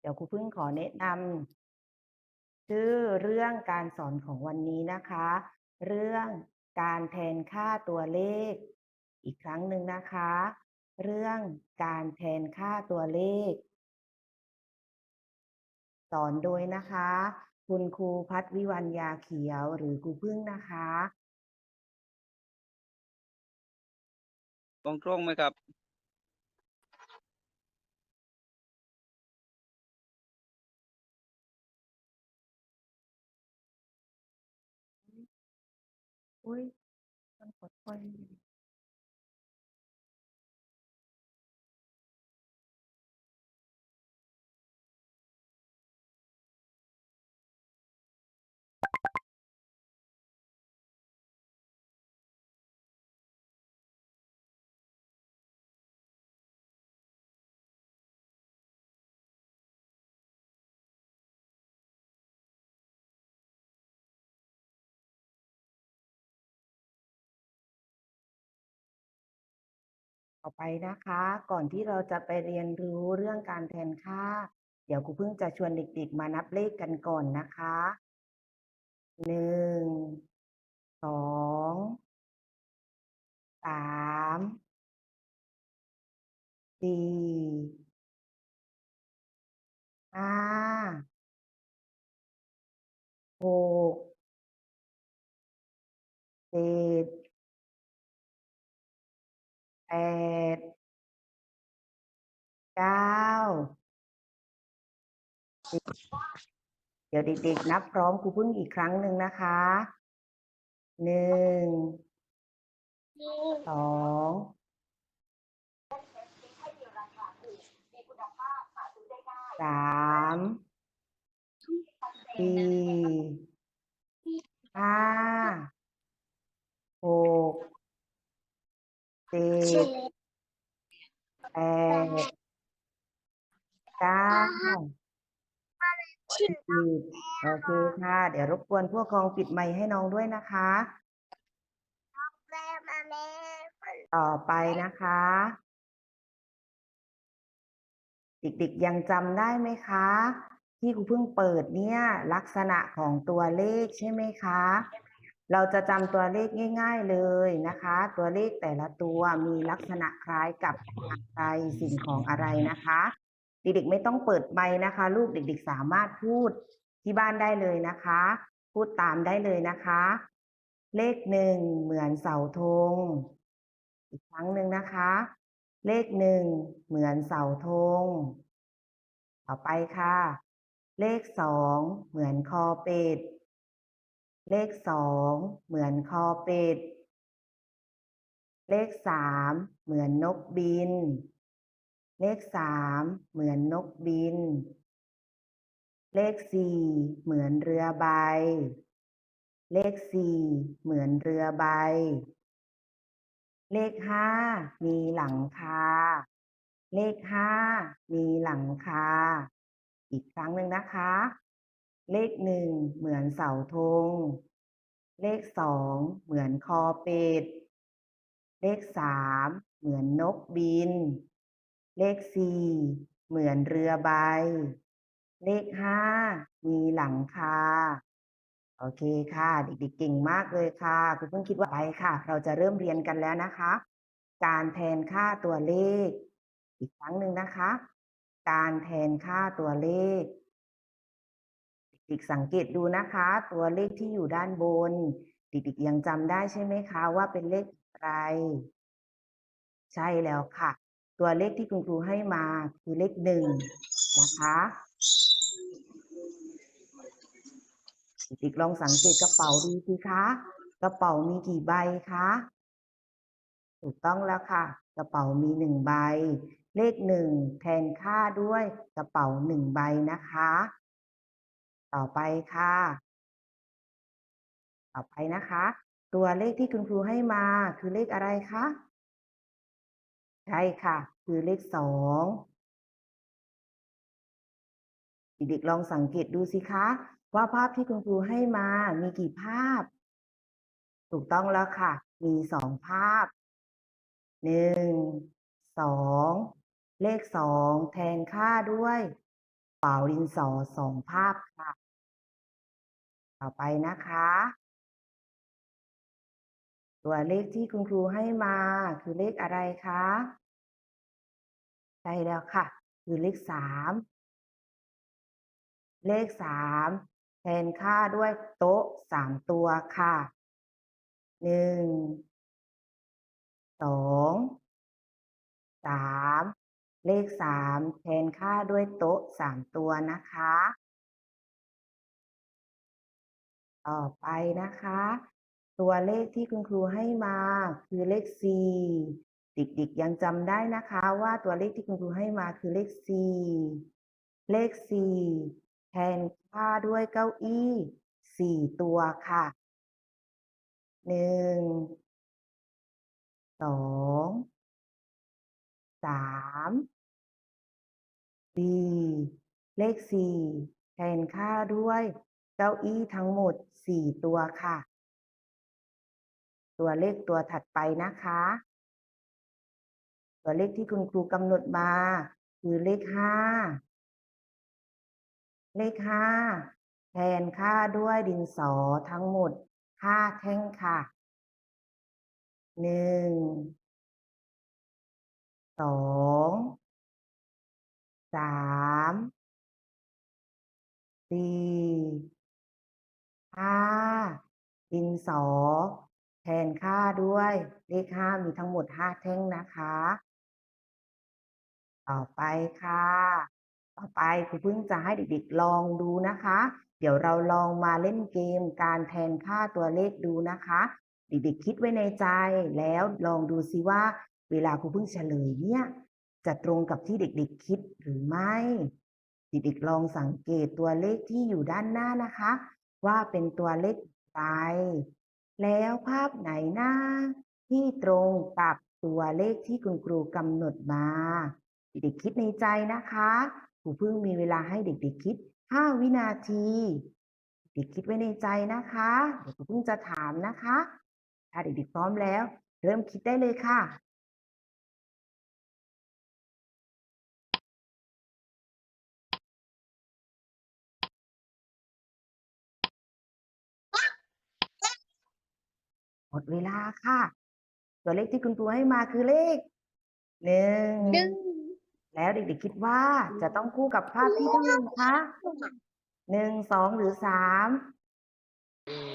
เดี๋ยวครูพึ่งขอแนะนำชื่อเรื่องการสอนของวันนี้นะคะ เรื่องการแทนค่าตัวเลข อีกครั้งหนึ่งนะคะ เรื่องการแทนค่าตัวเลข สอนโดยนะคะ คุณครูพัฒวิวัญญาเขียวหรือครูพึ่งนะคะ ตรงตรงไหมครับ อุ้ ต่อไปนะคะ ก่อนที่เราจะไปเรียนรู้เรื่องการแทนค่า เดี๋ยวครูเพิ่งจะชวนเด็กๆ มานับเลขกันก่อนนะคะหนึ่งสองสามสี่ห้าหกเจ็ดแปดเก้าสิบ เดี๋ยวเด็กๆ นับพร้อมครูพึ่งอีกครั้งหนึ่งนะคะ หนึ่ง สองสามสี่ห้าหกเจ็ดแปดเก้า โอเคค่ะ เดี๋ยวรบกวนผู้ปกครองปิดไมค์ให้น้องด้วยนะคะ ต่อไปนะคะ เด็กๆยังจำได้ไหมคะ ที่ครูเพิ่งเปิดเนี่ย ลักษณะของตัวเลขใช่ไหมคะ เราจะจำตัวเลขง่าย ๆเลยนะคะ ตัวเลขแต่ละตัวมีลักษณะคล้ายกับอะไรสิ่งของอะไรนะคะ เด็กๆไม่ต้องเปิดไมค์นะคะ ลูกเด็ก ๆ สามารถพูดที่บ้านได้เลยนะคะ พูดตามได้เลยนะคะ เลขหนึ่งเหมือนเสาธง อีกครั้งหนึ่งนะคะ เลขหนึ่งเหมือนเสาธง ต่อไปค่ะ เลขสองเหมือนคอเป็ดเลขสองเหมือนคอเป็ดเลขสามเหมือนนกบิน เลขสามเหมือนนกบิน เลขสี่เหมือนเรือใบ เลขสี่เหมือนเรือใบ เลขห้ามีหลังคา เลขห้ามีหลังคา อีกครั้งหนึ่งนะคะ เลขหนึ่งเหมือนเสาธง เลขสองเหมือนคอเป็ด เลขสามเหมือนนกบิน เลขสี่เหมือนเรือใบ เลขห้ามีหลังคา โอเคค่ะ เด็กๆเก่งมากเลยค่ะคุณเพิ่งคิดว่าไปค่ะ เราจะเริ่มเรียนกันแล้วนะคะ การแทนค่าตัวเลข อีกครั้งหนึ่งนะคะ การแทนค่าตัวเลขเด็กๆสังเกตดูนะคะ ตัวเลขที่อยู่ด้านบนเด็กๆยังจำได้ใช่ไหมคะว่าเป็นเลขอะไร ใช่แล้วค่ะ ตัวเลขที่คุณครูให้มาคือเลขหนึ่งนะคะเด็กลองสังเกตกระเป๋าดูสิคะ กระเป๋ามีกี่ใบคะ ถูกต้องแล้วค่ะ กระเป๋ามีหนึ่งใบ เลขหนึ่งแทนค่าด้วยกระเป๋าหนึ่งใบนะคะ ต่อไปค่ะ ต่อไปนะคะ ตัวเลขที่คุณครูให้มาคือเลขอะไรคะ ใช่ค่ะ คือเลขสองเด็กๆลองสังเกตดูสิคะ ว่าภาพที่คุณครูให้มามีกี่ภาพ ถูกต้องแล้วค่ะ มีสองภาพหนึ่งสองเลขสองแทนค่าด้วยเป่าดินสอสองภาพค่ะ ต่อไปนะคะ ตัวเลขที่คุณครูให้มาคือเลขอะไรคะ ใช่แล้วค่ะ คือเลขสามเลขสามแทนค่าด้วยโต๊ะสามตัวค่ะหนึ่งสองสามเลขสามแทนค่าด้วยโต๊ะสามตัวนะคะ ต่อไปนะคะ ตัวเลขที่คุณครูให้มาคือเลขสี่ เด็กๆยังจำได้นะคะว่าตัวเลขที่คุณครูให้มาคือเลขสี่เลขสี่แทนค่าด้วยเก้าอี้สี่ตัวค่ะหนึ่งสองสามสี่เลขสี่แทนค่าด้วยเก้าอี้ทั้งหมดสี่ตัวค่ะ ตัวเลขตัวถัดไปนะคะ ตัวเลขที่คุณครูกำหนดมาคือเลขห้าเลขห้าแทนค่าด้วยดินสอทั้งหมดห้าแท่งค่ะหนึ่งสองสามสี่ห้าดินสอ แทนค่าด้วยเลขห้ามีทั้งหมดห้าแท่งนะคะ ต่อไปค่ะ ต่อไปครูพึ่งจะให้เด็กๆลองดูนะคะ เดี๋ยวเราลองมาเล่นเกมการแทนค่าตัวเลขดูนะคะ เด็กๆคิดไว้ในใจแล้วลองดูซิว่า เวลาครูพึ่งเฉลยเนี่ยจะตรงกับที่เด็กๆคิดหรือไม่ เด็กๆลองสังเกตตัวเลขที่อยู่ด้านหน้านะคะ ว่าเป็นตัวเลขอะไรแล้วภาพไหนหน้าที่ตรงกับตัวเลขที่คุณครูกำหนดมา เด็กๆคิดในใจนะคะครูพิ่งมีเวลาให้เด็กๆคิด 5 วินาที เด็กคิดไว้ในใจนะคะเดี๋ยวครูพิ่งจะถามนะคะ ถ้าเด็กๆพร้อมแล้ว เริ่มคิดได้เลยค่ะหมดเวลาค่ะ ตัวเลขที่คุณครูให้มาคือเลขหนึ่ง แล้วเด็กๆคิดว่าจะต้องคู่กับภาพที่เท่าไหร่คะหนึ่งสองหรือสาม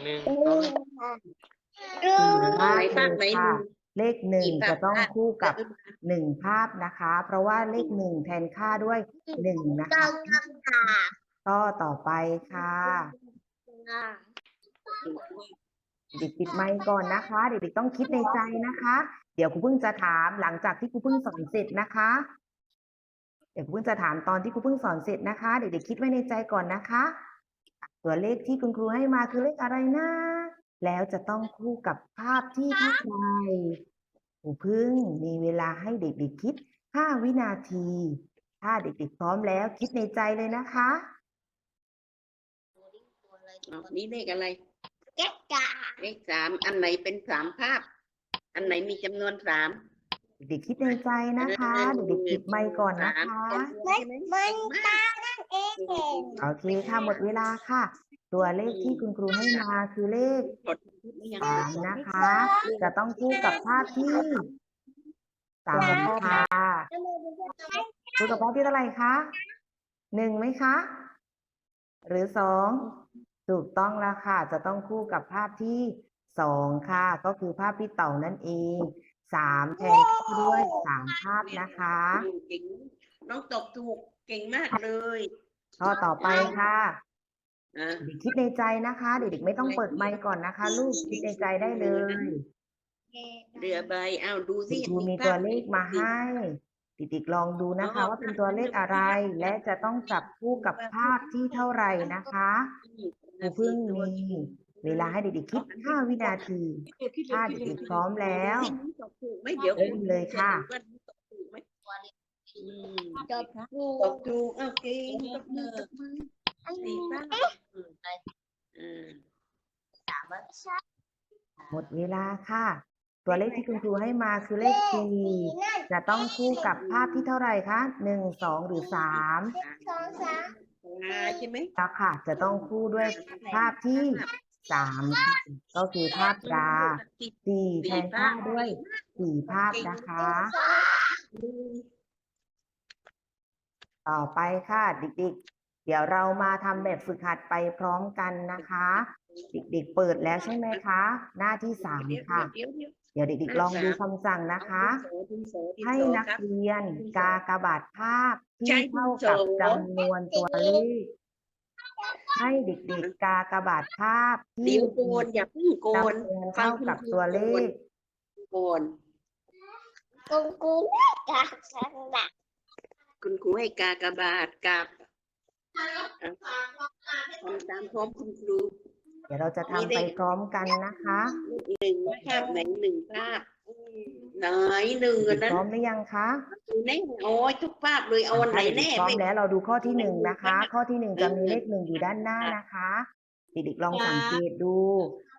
ดึงสี่มากไหนเลภาพยไหนค่ะเลขหนึ่งกี่ภาพจะต้องภาพคู่กับเออหนึ่งภาพนะคะ เพราะว่าเลขหนึ่งแทนค่าด้วยหนึ่งนะคะก็ต่อไปค่ะเด็กปิดไมค์ก่อนนะคะ เด็กๆต้องคิดในใจนะคะ เดี๋ยวครูเพิ่งจะถามหลังจากที่ครูเพิ่งสอนเสร็จนะคะ เดี๋ยวครูเพิ่งจะถามตอนที่ครูเพิ่งสอนเสร็จนะคะ เด็กๆคิดไว้ในใจก่อนนะคะ ตัวเลขที่คุณครูให้มาคือเลขอะไรนะ แล้วจะต้องคู่กับภาพที่เท่าไหร่ครูเพิ่งมีเวลาให้เด็กๆคิด 5 วินาที ถ้าเด็กๆพร้อมแล้วคิดในใจเลยนะคะอ๋อนี่เลขอะไรแก๊กกาเลขสามอันไหนเป็นสามภาพ อันไหนมีจำนวนสาม เด็กๆคิดในใจนะคะ เด็กๆปิดไมค์ก่อนนะคะ มันมันตานั่นเองโอเคค่ะหมดเวลาค่ะ ตัวเลขที่คุณครูให้มาคือเลขกดนี่ยังสามนะคะ จะต้องคู่กับภาพที่สามค่ะคู่กับภาพที่เท่าไหร่คะหนึ่งไหมคะ หรือสองถูกต้องแล้วค่ะ จะต้องคู่กับภาพที่สองค่ะ ก็คือภาพพี่เต่านั่นเอง สามแทนคู่ด้วยสามภาพนะคะเก่งน้องตอบถูกเก่งมากเลยข้อต่อไปค่ะอะเด็กคิดในใจนะคะ เด็กๆไม่ต้องเปิดไมค์ก่อนนะคะ ลูกคิดในใจได้เลยเรือใบอ้าวดูคุสิณครูมีภาพตัวเลขมาไหนให้เด็กๆลองดูนะคะ ว่าเป็นตัวเลขอะไร และจะต้องจับคู่กับภาพที่เท่าไหร่นะคะครูเพิ่งมี เวลาให้เด็กๆคิด 5 วินาทีถ้าเด็กๆพร้อมแล้วดูสิน้องตอบถูกไหมเดี๋ยวเริ่มเลยค่ะว่าน้องตอบถูกไหมอืมจบกูตอบถูกเอาเก่งตบมือตบมือสี่ภาพอืมอืมหมดเวลาค่ะ ตัวเลขที่คุณครูให้มาคือเลขสี่จะต้องคู่กับภาพที่เท่าไหร่คะหนึ่งสองหรือสามสองสามราใช่ไหมแล้วค่ะ จะต้องคู่ด้วยภาพที่ สามก็คือภาพราสี่แทนค่าด้วยสี่ภาพนะคะ ต่อไปค่ะเด็กๆ เดี๋ยวเรามาทำแบบฝึกหัดไปพร้อมกันนะคะ เด็กๆ เปิดแล้วใช่ไหมคะ หน้าที่สามค่ะ เดี๋ยวเด็กเด็กๆลองดูคำสั่งนะคะ ให้นักเรียนกากบาทภาพที่เท่ากับจำนวนตัวเลข ให้เด็กๆกากบาทภาพที่เดี๋ยวโกนอย่าเพิ่งโกนจำนวนเท่ากับตัวเลข โกนกุ้งกุ้งกะสังดะคุณครูให้กากบาทกับอะทำตามพร้อมคุณครูเดี๋ยวเราจะทำไปพร้อมกันนะคะ หนึ่งภาพไหนหนึ่งภาพ ไหนหนึ่งอันเด็กนั้นพร้อมหรือยังคะดูแน่โอ้ยทุกภาพเลยเอาอันไหนถ้าแน่เด็กๆพร้อไม่มแล้วเราดูข้อที่หนึ่งนะคะไม่ข้อที่หนึ่งจะมีเออเลขหนึ่งอยู่ด้านหน้านะคะเด็กๆลองจ้าสังเกตดู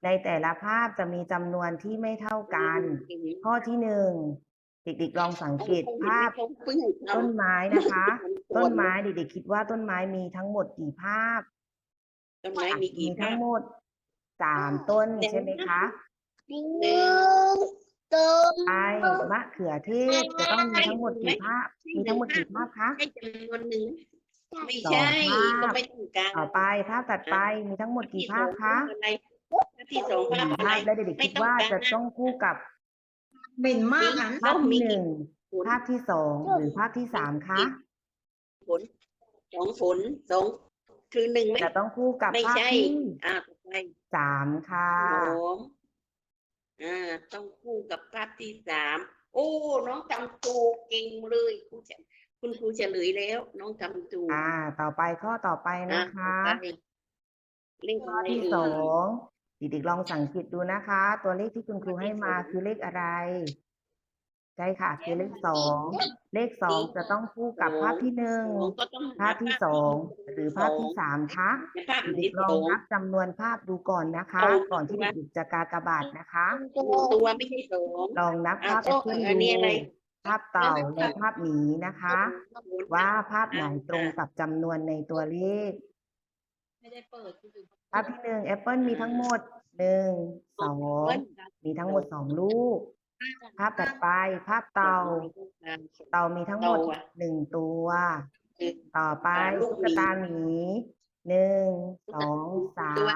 ในแต่ละภาพจะมีจำนวนที่ไม่เท่ากัน ข้อที่หนึ่งเด็กๆลองสังเกตภาพต้นไม้นะคะ ต้นไม้เด็กๆคิดว่าต้นไม้มีทั้งหมดกี่ภาพต้นไม้มีกี่ทั้ภางพหมดสามต้นเดี๋ยวใช่ไหมคะหนึ่ง สองไอมะเขือเทศจะต้องมีทั้งหมดกี่ภาพ มีทั้งหมดกี่ภาพคะให้จำนวนหนึ่งไม่สองใช่ภาพก็ไม่ต้องการต่อไปภาพถัดไปมีทั้งหมดกี่ภาพคะอะไรที่สองหภาพนึ่งอะไรภาพและเด็กๆคิดว่าจะต้องคู่กับเหม็นมากอะภาพมีที่หกี่นึ่งผลภาพที่สองหรือภาพที่สามคะผลสองผลสองคือหนึ่งไม่จะต้องคู่กับไม่ภาพใช่ที่อ่าต่อไปสามค่ะส องอ่าต้องคู่กับภาพที่สามโอ้ น้องจำตูเก่งเลยครูจะคุณครูเฉลยแล้ว น้องจำตูอ่า ต่อไปข้อต่อไปนะคะอ่าต่อไปเลขข้อะอไรที่เอ่ยสองเด็กๆลองสังเกตดูนะคะ ตัวเลขที่คุณครูให้มาคือเลขอะไร ใช่ค่ะ คือเลขสองเลขสองจะต้องคู่กับภาพที่หนึ่งภาพที่สองหรือภาพที่สามคะเด็กลองนับจำนวนภาพดูก่อนนะคะ ก่อนที่เด็กจะกากบาทนะคะตัวไม่ใช่สองลองนับภาพอะแอปเปิลอันดูภาพเต่าและภาพหมีนะคะ ว่าภาพไหนตรงกับจำนวนในตัวเลขภาพที่หนึ่งแอปเปิลมีทั้งหมดหนึ่งสองมีทั้งหมดสองลูก ภาพถัดไปภาพเต่า เต่ามีทั้งหมดเต่าอะหนึ่งตัวเออต่อไปอ่าลูตุ๊กหมีกตาหมีหนึ่งสองสาตัว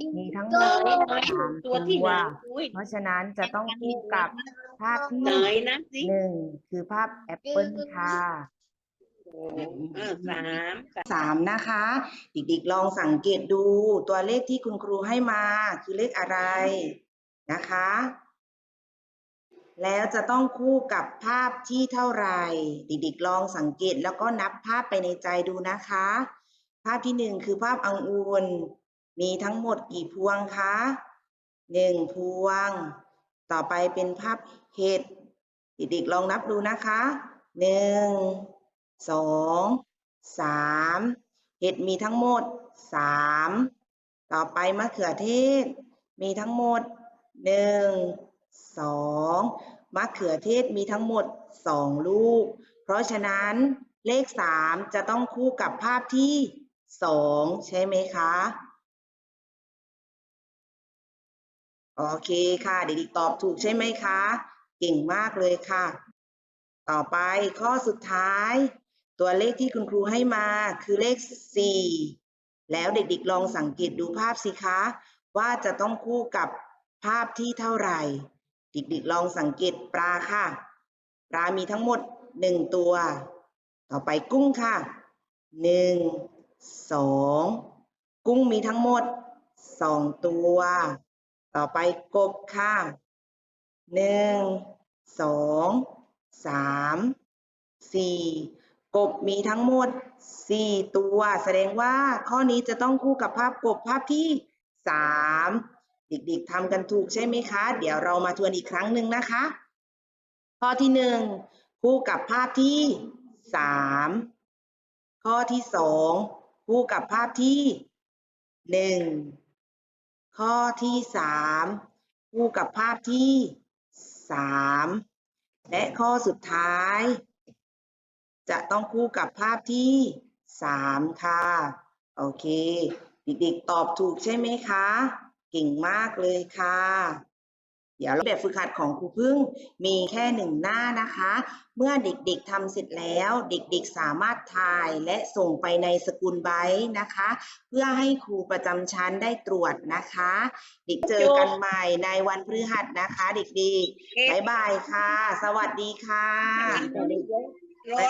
มมีทั้งหมน้ดอยน้อยสามตัวที่ตัไหวนอุ้ยเพราะฉะนั้นจะต้องคู่กับภาพที่ไหนนะสิหนึ่งคือภาพแอปเปิลค่ะเออสามสามนะคะ เด็กๆลองสังเกตดูตัวเลขที่คุณครูให้มาคือเลขอะไรนะคะ แล้วจะต้องคู่กับภาพที่เท่าไหร่เด็กๆลองสังเกตแล้วก็นับภาพไปในใจดูนะคะ ภาพที่หนึ่งคือภาพอังุนมีทั้งหมดกี่พวงคะหนึ่งพวง ต่อไปเป็นภาพเห็ดเด็กๆลองนับดูนะคะหนึ่งสองสามเห็ดมีทั้งหมดสามต่อไปมะเขือเทศ มีทั้งหมดหนึ่ง สองมะเขือเทศมีทั้งหมดสองลูก เพราะฉะนั้นเลขสามจะต้องคู่กับภาพที่สองใช่ไหมคะ โอเคค่ะเด็กๆตอบถูกใช่ไหมคะ เก่งมากเลยค่ะ ต่อไปข้อสุดท้าย ตัวเลขที่คุณครูให้มาคือเลข 4 แล้วเด็กๆลองสังเกตดูภาพสิคะ ว่าจะต้องคู่กับภาพที่เท่าไหร่ เด็กๆลองสังเกตปลาค่ะ ปลามีทั้งหมด1ตัว ต่อไปกุ้งค่ะ1 2กุ้งมีทั้งหมด2ตัว ต่อไปกบค่ะ1 2 3 4กบมีทั้งหมด4ตัว แสดงว่าข้อนี้จะต้องคู่กับภาพกบภาพที่3 เด็กๆทำกันถูกใช่ไหมคะ เดี๋ยวเรามาทวนอีกครั้งหนึ่งนะคะ ข้อที่1คู่กับภาพที่3ข้อที่2คู่กับภาพที่1ข้อที่3คู่กับภาพที่3และข้อสุดท้าย จะต้องคู่กับภาพที่สามค่ะ โอเค เด็กๆตอบถูกใช่ไหมคะ เก่งมากเลยค่ะ เดี๋ยวแบบฝึกหัดของครูพึ่งมีแค่หนึ่งหน้านะคะ เมื่อเด็กๆทำเสร็จแล้ว เด็กๆสามารถถ่ายและส่งไปในสกุลไบต์นะคะ เพื่อให้ครูประจำชั้นได้ตรวจนะคะ เด็กเจอกันใหม่ในวันพฤหัสนะคะ เด็กๆบ๊ายบายค่ะ สวัสดีค่ะรอ